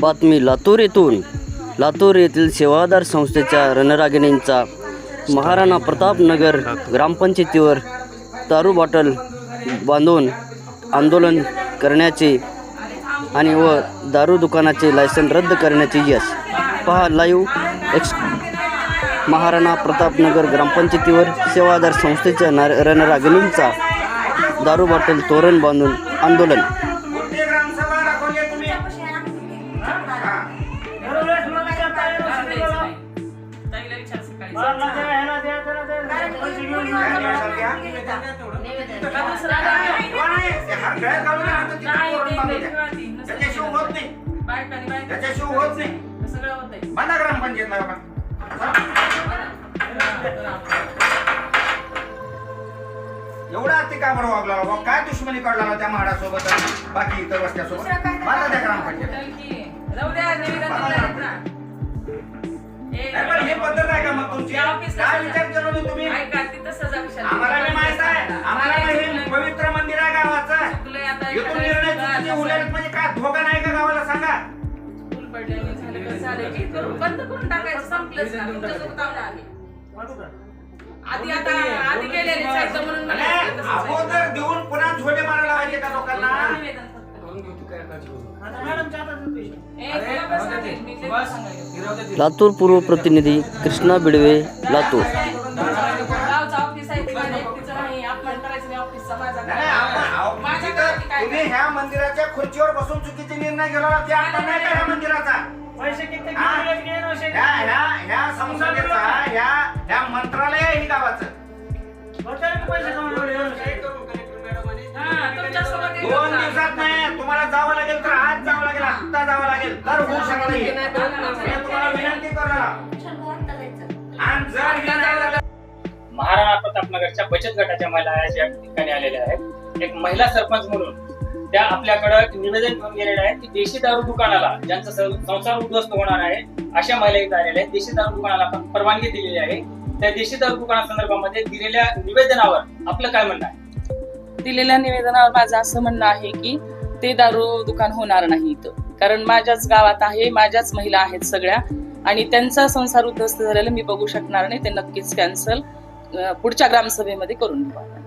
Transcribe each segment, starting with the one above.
बातमी लातूर येथून. लातूर येथील सेवादार संस्थेच्या रणरागिणींचा महाराणा प्रतापनगर ग्रामपंचायतीवर दारू बॉटल बांधून आंदोलन करण्याचे आणि व दारू दुकानाचे लायसन रद्द करण्याचे यश. पहा लाईव्ह एक्स महाराणा प्रतापनगर ग्रामपंचायतीवर सेवादार संस्थेच्या ना रणरागिणींचा दारू बॉटल तोरण बांधून आंदोलन तोरण होत नाही होत नाही एवढा ते का बरं वागला बाबा काय दुश्मनी काढला त्या महाडासोबत बाकी इतर वस्त्यासोबत? बांधा त्या ग्रामपंचायत बंद करून टाकायचं संपलंच ना. तुमच्यासोबत आलो आम्ही. आधी आता आधी गेलेले म्हणून अगोदर देऊन पुन्हा झोडे मारायला का लोकांना. ए, तुला कसं सांगेल? मी ते सांगायचं. लातूर पूर्व प्रतिनिधी कृष्णा बिडवे लातूर. तुम्ही ह्या मंदिराच्या खुर्चीवर बसून चुकीचे निर्णय घेतला ते आपण नाही का ह्या मंदिराचा? हा? ह्या ह्या ह्या संसदेचा ह्या ह्या मंत्रालय आहे ही गावाचं हा, तुमच्यासोबत दोन. दिवसात नाही तुम्हाला जावं लागेल तर आज जावं लागेल आत्ता जावं लागेल. तर होऊ शकत नाही. मी तुम्हाला विनंती करणार आणि जर हे नाही झालं महाराणा प्रतापनगरच्या बचत गटाच्या महिला आज या ठिकाणी आलेल्या आहेत. एक महिला सरपंच म्हणून त्या आपल्याकडे निवेदन घेऊन गेलेल्या आहेत की देशी दारू दुकानाला ज्यांचा संसार उद्ध्वस्त होणार आहे अशा महिला इथे आलेल्या आहेत. देशी दारू दुकानाला आपण परवानगी दिलेली आहे. त्या देशी दारू दुकानासंदर्भामध्ये दिलेल्या निवेदनावर आपलं काय म्हणणं आहे? दिलेल्या निवेदनावर माझं असं म्हणणं आहे की ते दारू दुकान होणार नाही इथं. कारण माझ्याच गावात आहे माझ्याच महिला आहेत सगळ्या. आणि त्यांचा संसार उद्ध्वस्त झालेला मी बघू शकणार नाही. ते नक्कीच कॅन्सल पुढच्या ग्रामसभेमध्ये करून घेऊ आपण.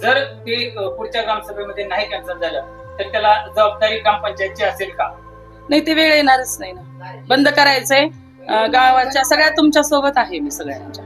जर ते पुढच्या ग्रामसभेमध्ये नाही कॅन्सल झालं तर त्याला जबाबदारी ग्रामपंचायतची असेल का? नाही ते वेळ येणारच नाही ना. बंद करायचंय. गावाच्या सगळ्या तुमच्यासोबत आहे मी सगळ्यांच्या.